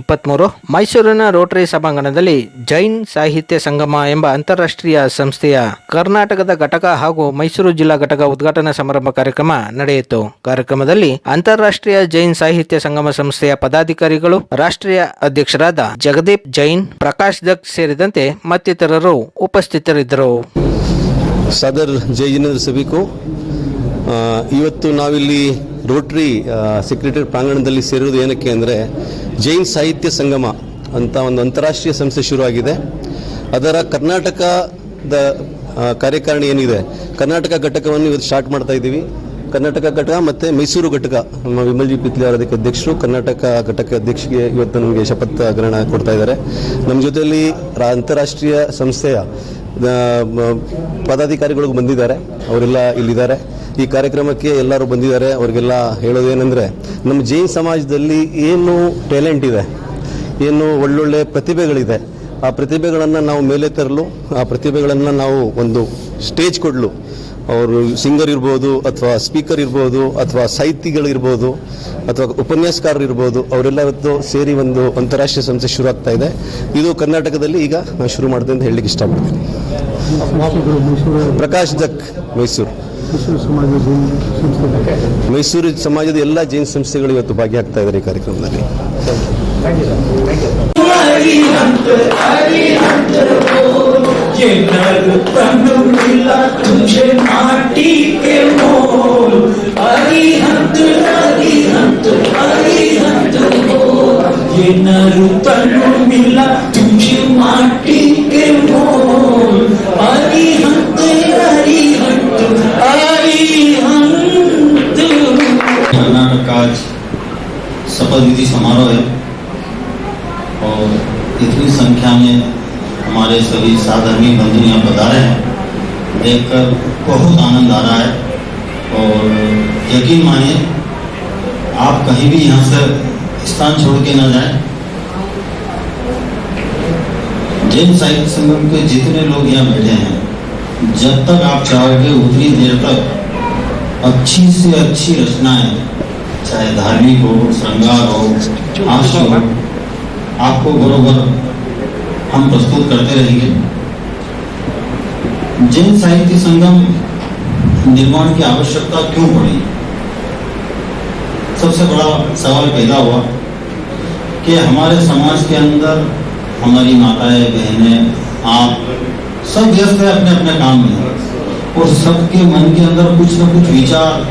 ಇಪ್ಪತ್ತ್ಮೂರು ಮೈಸೂರಿನ ರೋಟರಿ ಸಭಾಂಗಣದಲ್ಲಿ ಜೈನ್ ಸಾಹಿತ್ಯ ಸಂಗಮ ಎಂಬ ಅಂತಾರಾಷ್ಟ್ರೀಯ ಸಂಸ್ಥೆಯ ಕರ್ನಾಟಕದ ಘಟಕ ಹಾಗೂ ಮೈಸೂರು ಜಿಲ್ಲಾ ಘಟಕ ಉದ್ಘಾಟನಾ ಸಮಾರಂಭ ಕಾರ್ಯಕ್ರಮ ನಡೆಯಿತು. ಕಾರ್ಯಕ್ರಮದಲ್ಲಿ ಅಂತಾರಾಷ್ಟ್ರೀಯ ಜೈನ್ ಸಾಹಿತ್ಯ ಸಂಗಮ ಸಂಸ್ಥೆಯ ಪದಾಧಿಕಾರಿಗಳು, ರಾಷ್ಟ್ರೀಯ ಅಧ್ಯಕ್ಷರಾದ ಜಗದೀಪ್ ಜೈನ್, ಪ್ರಕಾಶ್ ದತ್ ಸೇರಿದಂತೆ ಮತ್ತಿತರರು ಉಪಸ್ಥಿತರಿದ್ದರು. ಸದರ್ ಜೈ ಜಿನೇಂದ್ರ ಸಭಿಕು ಇವತ್ತು ನಾವಿಲ್ಲಿ ರೋಟ್ರಿ ಸೆಕ್ರೆಟರಿ ಪ್ರಾಂಗಣದಲ್ಲಿ ಸೇರೋದು ಏನಕ್ಕೆ ಅಂದರೆ ಜೈನ್ ಸಾಹಿತ್ಯ ಸಂಗಮ ಅಂತ ಒಂದು ಅಂತಾರಾಷ್ಟ್ರೀಯ ಸಂಸ್ಥೆ ಶುರುವಾಗಿದೆ. ಅದರ ಕರ್ನಾಟಕದ ಕಾರ್ಯಕಾರಣಿ ಏನಿದೆ? ಕರ್ನಾಟಕ ಘಟಕವನ್ನು ಇವತ್ತು ಸ್ಟಾರ್ಟ್ ಮಾಡ್ತಾ ಇದ್ದೀವಿ. ಕರ್ನಾಟಕ ಘಟಕ ಮತ್ತು ಮೈಸೂರು ಘಟಕ. ನಮ್ಮ ವಿಮಲ್ಜಿ ಪಿತ್ಲಿ ಅವರ ಅದಕ್ಕೆ ಅಧ್ಯಕ್ಷರು. ಕರ್ನಾಟಕ ಘಟಕ ಅಧ್ಯಕ್ಷರಿಗೆ ಇವತ್ತು ನಮಗೆ ಶಪಥ ಗ್ರಹಣ ಕೊಡ್ತಾ ಇದ್ದಾರೆ. ನಮ್ಮ ಜೊತೆಯಲ್ಲಿ ಅಂತಾರಾಷ್ಟ್ರೀಯ ಸಂಸ್ಥೆಯ ಪದಾಧಿಕಾರಿಗಳು ಬಂದಿದ್ದಾರೆ. ಅವರೆಲ್ಲ ಇಲ್ಲಿದ್ದಾರೆ. ಈ ಕಾರ್ಯಕ್ರಮಕ್ಕೆ ಎಲ್ಲರೂ ಬಂದಿದ್ದಾರೆ. ಅವರಿಗೆಲ್ಲ ಹೇಳೋದೇನೆಂದರೆ, ನಮ್ಮ ಜೈನ್ ಸಮಾಜದಲ್ಲಿ ಏನು ಟ್ಯಾಲೆಂಟ್ ಇದೆ, ಏನು ಒಳ್ಳೊಳ್ಳೆ ಪ್ರತಿಭೆಗಳಿದೆ, ಆ ಪ್ರತಿಭೆಗಳನ್ನು ನಾವು ಮೇಲೆ ತರಲು, ಆ ಪ್ರತಿಭೆಗಳನ್ನು ನಾವು ಒಂದು ಸ್ಟೇಜ್ ಕೊಡಲು. ಅವರು ಸಿಂಗರ್ ಇರ್ಬೋದು ಅಥವಾ ಸ್ಪೀಕರ್ ಇರ್ಬೋದು ಅಥವಾ ಸಾಹಿತಿಗಳಿರ್ಬೋದು ಅಥವಾ ಉಪನ್ಯಾಸಕಾರರು ಇರ್ಬೋದು ಅವರೆಲ್ಲರದ್ದು ಸೇರಿ ಒಂದು ಅಂತಾರಾಷ್ಟ್ರೀಯ ಸಂಸ್ಥೆ ಶುರು ಆಗ್ತಾ ಇದೆ. ಇದು ಕರ್ನಾಟಕದಲ್ಲಿ ಈಗ ನಾನು ಶುರು ಮಾಡಿದೆ ಅಂತ ಹೇಳಲಿಕ್ಕೆ ಇಷ್ಟಪಡ್ತೀನಿ. ಪ್ರಕಾಶ್ ದಕ್ ಮೈಸೂರು. ಮೈಸೂರು ಸಮಾಜದ ಎಲ್ಲ ಜೈನ್ ಸಂಸ್ಥೆಗಳು ಇವತ್ತು ಭಾಗಿಯಾಗ್ತಾ ಇದ್ದಾರೆ ಈ ಕಾರ್ಯಕ್ರಮದಲ್ಲಿ. Cennet tanrı ಇಲ್ಲ tüm नर मिला तुझे माटी के मोल। अरिहंत अरिहंत अरिहंत कर्नाटक का आज शपथ विधि समारोह है और इतनी संख्या में हमारे सभी साधर्मी बंधु यहाँ पधारे हैं। देखकर बहुत आनंद आ रहा है और यकीन मानिए, आप कहीं भी यहाँ से स्थान छोड़ के ना जाए। जैन साहित्य संगम के जितने लोग यहाँ बैठे हैं, जब तक आप चाहोगे उतनी देर तक अच्छी से अच्छी रचनाएँ, चाहे धार्मिक हो, श्रृंगार हो हास्य हो, आपको बरोबर हम प्रस्तुत करते रहेंगे। जैन साहित्य संगम निर्माण की आवश्यकता क्यों पड़ी? सबसे बड़ा सवाल पैदा हुआ कि हमारे समाज के अंदर हमारी माताएँ, बहनें, आप सब व्यस्त है अपने अपने काम में। और सबके मन के अंदर कुछ ना कुछ विचार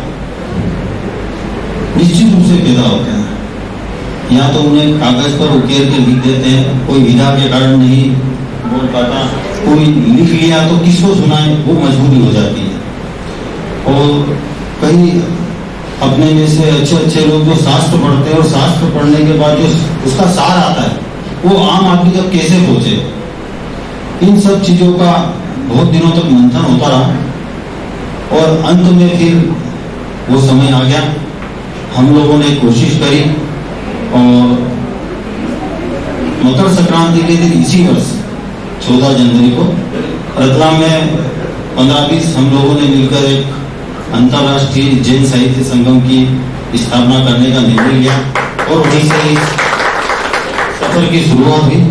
निश्चित रूप से पैदा होते हैं। या तो उन्हें कागज़ पर उकेर के लिख देते हैं, कोई विधा के कारण नहीं बोल पाता, कोई लिख लिया तो किसको सुनाए, वो मजबूरी हो जाती है। और कई अपने में से अच्छे अच्छे लोग जो शास्त्र पढ़ते हैं, और शास्त्र पढ़ने के बाद जो उसका सार आता है वो आम आदमी तक कैसे पहुँचे? इन सब चीज़ों का बहुत दिनों तक मंथन होता रहा। और अंत में फिर वो समय आ गया। हम लोगों ने कोशिश करी और मकर संक्रांति के दिन इसी वर्ष 14 जनवरी को, रतलाम में पंद्रह बीस हम लोगों ने मिलकर एक अंतर्राष्ट्रीय जैन साहित्य संगम की स्थापना करने का निर्णय लिया। और वहीं से इस की शुरुआत हुई।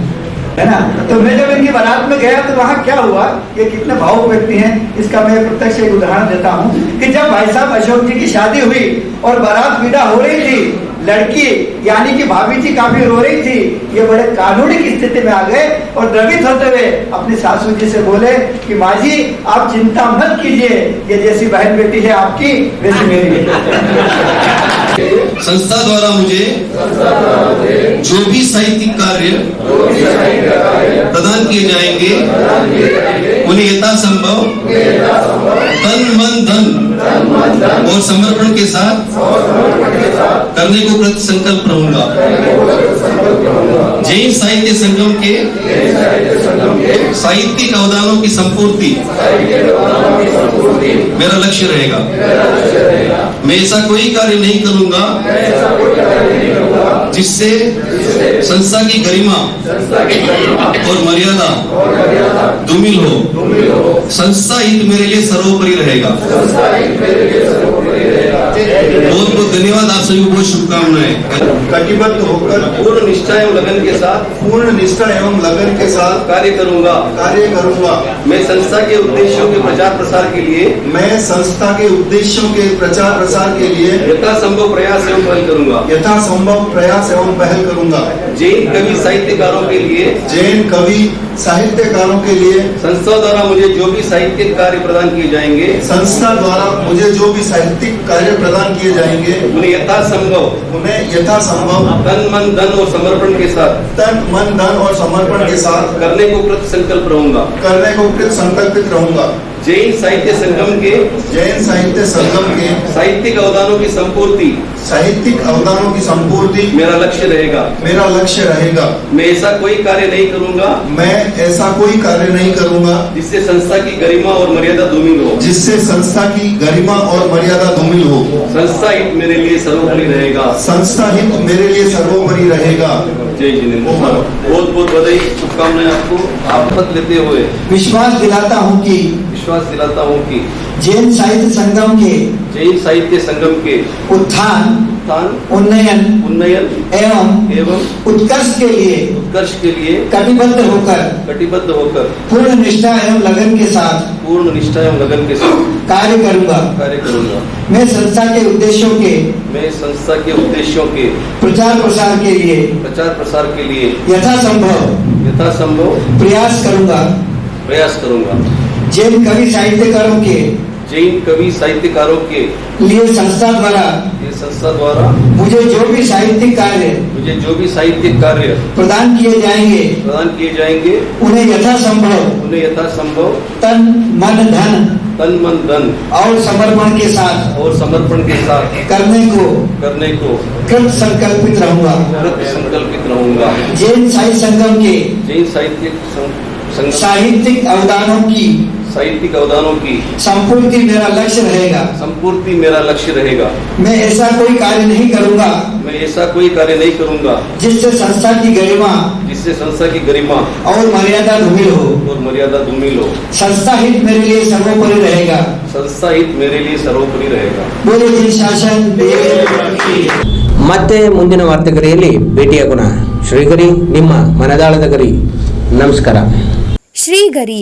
है ना? तो मैं जब इनकी बारात में गया तो वहाँ क्या हुआ? ये कितने भावुक व्यक्ति हैं, इसका मैं प्रत्यक्ष एक उदाहरण देता हूँ कि जब भाई साहब अशोक जी की शादी हुई और बारात विदा हो रही थी, लड़की, यानी कि भाभी जी काफ़ी रो रही थी, ये बड़े कानूनी की स्थिति में आ गए और द्रवित होते हुए अपनी सासू जी से बोले कि माँ जी, आप चिंता मत कीजिए, ये जैसी बहन बेटी है आपकी, वैसी मेरी संस्था द्वारा मुझे जो भी साहित्यिक कार्य प्रदान किए जाएँगे उन्हें यथासंभव तन मन, धन। और समर्पण के साथ करने को प्रति संकल्प रहूँगा। जैन साहित्य संगम के साहित्यिक अवदानों की संपूर्ति मेरा लक्ष्य रहेगा। मैं ऐसा कोई कार्य नहीं करूँगा जिससे संस्था की गरिमा और मर्यादा दुमिल हो। संस्था हित मेरे लिए सर्वोपरि रहेगा। बहुत बहुत धन्यवाद। आप सभी को बहुत शुभकामनाएँ। कटिबद्ध होकर पूर्ण निष्ठा एवं लगन के साथ पूर्ण निष्ठा एवं लगन के साथ कार्य करूँगा। कार्य करूँगा। मैं संस्था के उद्देश्यों के प्रचार प्रसार के लिए मैं संस्था के उद्देश्यों के प्रचार प्रसार के लिए यथासंभव प्रयास एवं पहल करूँगा। यथा संभव प्रयास एवं पहल करूँगा। जैन कवि साहित्यकारों के लिए जैन कवि साहित्यकारों के लिए संस्था द्वारा मुझे जो भी साहित्यिक कार्य प्रदान किए जाएँगे संस्था द्वारा मुझे जो भी साहित्यिक कार्य प्रदान किए जाएँगे उन्हें यथासंभव उन्हें यथा संभव तन मन धन और समर्पण के साथ तन मन धन और समर्पण के साथ करने को कृत संकल्प रहूँगा। करने को कृत संकल्पित रहूँगा। जैन साहित्य संगम के जैन साहित्य संगम के साहित्यिक अवदानों की संपूर्ति। साहित्यिक अवदानों की संपूर्ति मेरा लक्ष्य रहेगा। मेरा लक्ष्य रहेगा। मैं ऐसा कोई कार्य नहीं करूँगा मैं ऐसा कोई कार्य नहीं करूँगा जिससे संस्था की गरिमा और मर्यादा धूमिल हो। जिससे संस्था की गरिमा और मर्यादा धूमिल हो। संस्था हित मेरे लिए सर्वोपरि रहेगा। संस्था हित मेरे लिए सर्वोपरि रहेगा। जय जिनेन्द्र बहुत बहुत बधाई शुभकामनाएँ आपको। आप लेते हुए। विश्वास दिलाता हूँ कि विश्वास दिलाता हूँ कि जैन साहित्य संगम के जैन साहित्य संगम के उत्थान उत्थान उन्नयन उन्नयन एवं एवं उत्कर्ष के लिए उत्कर्ष के लिए कटिबद्ध होकर कटिबद्ध होकर पूर्ण निष्ठा एवं लगन के साथ पूर्ण निष्ठा एवं लगन के साथ कार्य करूँगा। कार्य करूँगा। मैं संस्था के उद्देश्यों के मैं संस्था के उद्देश्यों के प्रचार प्रसार के लिए प्रचार प्रसार के लिए यथासंभव यथासंभव प्रयास करूँगा। प्रयास करूँगा। जैन कवि साहित्यकारों के जैन कवि साहित्यकारों के लिए संस्था द्वारा ये संस्था द्वारा मुझे जो भी साहित्यिक कार्य मुझे जो भी साहित्यिक कार्य प्रदान किए जाएँगे प्रदान किए जाएँगे उन्हें यथासंभव उन्हें यथासंभव तन मन धन तन मन धन और समर्पण के साथ और समर्पण के साथ करने को करने को कृत संकल्पित रहूँगा। कृत संकल्पित रहूँगा। जैन साहित्य संगम के जैन साहित्य साहित्यिक अवदानों की साहित्यिक अवदानों की संपूर्ति मेरा लक्ष्य रहेगा संपूर्ति मेरा लक्ष्य रहेगा मैं ऐसा कोई कार्य नहीं करूंगा मैं ऐसा कोई कार्य नहीं करूंगा जिससे संस्था की गरिमा जिससे संस्था की गरिमा और मर्यादा धूमिल हो और मर्यादा धूमिल हो संस्था हित मेरे लिए सर्वोपरि रहेगा संस्था हित मेरे लिए सर्वोपरि रहेगा बोले जिन शासन देव की ಮತ್ತೆ ಮುಂದಿನ ವಾರ್ತೆಗರಿಯಲ್ಲಿ ಭೇಟಿಯಾಗೋಣ ಶ್ರೀಗರಿ ನಿಮ್ಮ ಮನದಾಳದ ಗರಿ ನಮಸ್ಕಾರ ಶ್ರೀಗರಿ